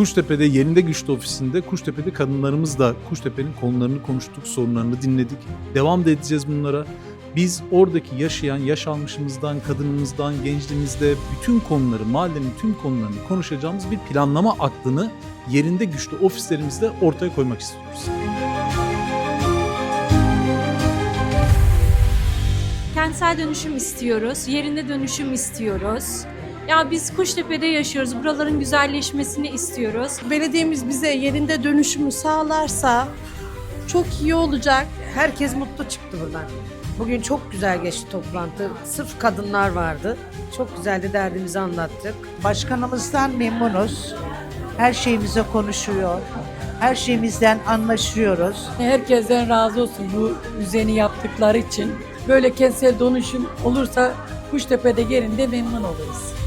Kuştepe'de yerinde güçlü ofisinde Kuştepe'de kadınlarımız da Kuştepe'nin konularını konuştuk, sorunlarını dinledik. Devam da edeceğiz bunlara. Biz oradaki yaşayan, yaş almışımızdan, kadınımızdan, gencliğimizde bütün konuları, mahallenin tüm konularını konuşacağımız bir planlama aklını yerinde güçlü ofislerimizde ortaya koymak istiyoruz. Kentsel dönüşüm istiyoruz, yerinde dönüşüm istiyoruz. Ya biz Kuştepe'de yaşıyoruz, buraların güzelleşmesini istiyoruz. Belediyemiz bize yerinde dönüşümü sağlarsa çok iyi olacak. Herkes mutlu çıktı buradan. Bugün çok güzel geçti toplantı. Sırf kadınlar vardı. Çok güzeldi derdimizi anlattık. Başkanımızdan memnunuz. Her şeyimize konuşuyor. Her şeyimizden anlaşıyoruz. Herkesten razı olsun bu düzeni yaptıkları için. Böyle kentsel dönüşüm olursa Kuştepe'de yerinde memnun oluruz.